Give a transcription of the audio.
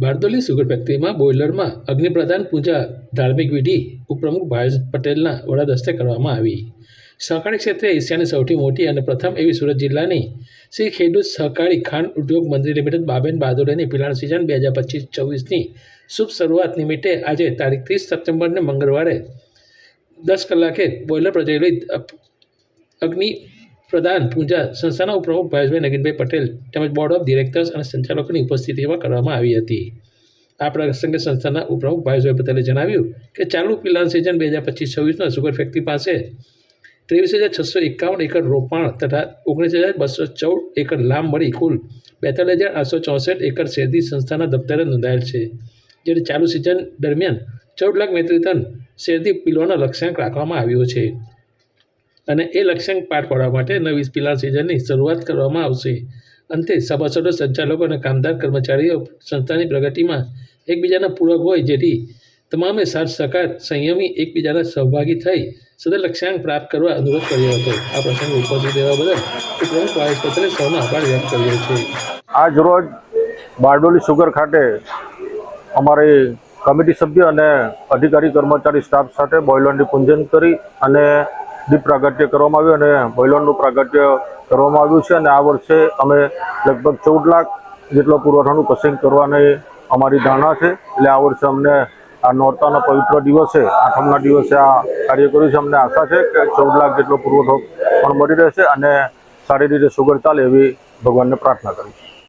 બારદોલી sugar ફેક્ટરીમાં બોઇલરમાં અગ્નિપ્રધાન પૂજા ધાર્મિક વિધિ ઉપપ્રમુખ ભાવેશ પટેલના વડાદસ્તે કરવામાં આવી. સહકારી ક્ષેત્રે એશિયાની સૌથી મોટી અને પ્રથમ એવી સુરત જિલ્લાની શ્રી ખેડૂત સહકારી ખાંડ ઉદ્યોગ મંત્રી લિમિટેડ બાબેન બારદોલીની પિલાણ સિઝન બે હજાર પચીસ ચોવીસની શુભ શરૂઆત નિમિત્તે આજે તારીખ ત્રીસ સપ્ટેમ્બરને મંગળવારે દસ કલાકે બોઇલર પ્રજ્વલિત અગ્નિ પ્રદાન પૂજા સંસ્થાના ઉપપ્રમુખ ભાવેશભાઈ નગીનભાઈ પટેલ તેમજ બોર્ડ ઓફ ડિરેક્ટર્સ અને સંચાલકોની ઉપસ્થિતિમાં કરવામાં આવી હતી. આ પ્રસંગે સંસ્થાના ઉપપ્રમુખ ભાવેશભાઈ પટેલે જણાવ્યું કે ચાલુ પિલાન સિઝન બે હજાર પચીસ છવ્વીસમાં સુગર ફેક્ટરી પાસે ત્રેવીસ હજાર છસો એકાવન એકર રોપાણ તથા ઓગણીસ હજાર બસો ચૌદ એકર લાંબ મળી કુલ બેતાલીસ હજાર આઠસો ચોસઠ એકર શેરડી સંસ્થાના દફતરે નોંધાયેલ છે. જ્યારે ચાલુ સિઝન દરમિયાન ચૌદ લાખ મેટ્રિક ટન શેરડી પીલવાનો લક્ષ્યાંક રાખવામાં આવ્યો છે. અને એ લક્ષ્યાંક પાર પાડવા માટે નવી પિલા સિઝનની શરૂઆત કરવામાં આવશે. અંતે સભાસદો, સંચાલકો અને કામદાર કર્મચારીઓ સંસ્થાની પ્રગતિમાં એકબીજાના પૂરક હોય જેથી તમામે સાથ, સહકાર, સંયમી એકબીજાના સહભાગી થઈ સદર લક્ષ્યાંક પ્રાપ્ત કરવા અનુરોધ કર્યો હતો. આ પ્રસંગે ઉપસ્થિત રહેવા બદલ ઉપરાંત પટેલે સૌનો આભાર વ્યક્ત કર્યો છે. આજ રોજ બારડોલી સુગર ખાતે અમારી કમિટી સભ્ય અને અધિકારી કર્મચારી સ્ટાફ સાથે બોઇલરની પૂજન કરી અને દીપ પ્રાગટ્ય કરવામાં આવ્યું અને બોઇલરનું પ્રાગટ્ય કરવામાં આવ્યું છે અને આ વર્ષે અમે લગભગ ચૌદ લાખ જેટલો પુરવઠાનું કસિંગ કરવાની અમારી ધારણા છે. એટલે આ વર્ષે અમને આ નોરતાના પવિત્ર દિવસે, આઠમના દિવસે આ કાર્ય કર્યું છે. અમને આશા છે કે ચૌદ લાખ જેટલો પુરવઠો પણ મળી રહેશે અને સારી રીતે સુગર ચાલે એવી ભગવાનને પ્રાર્થના કરી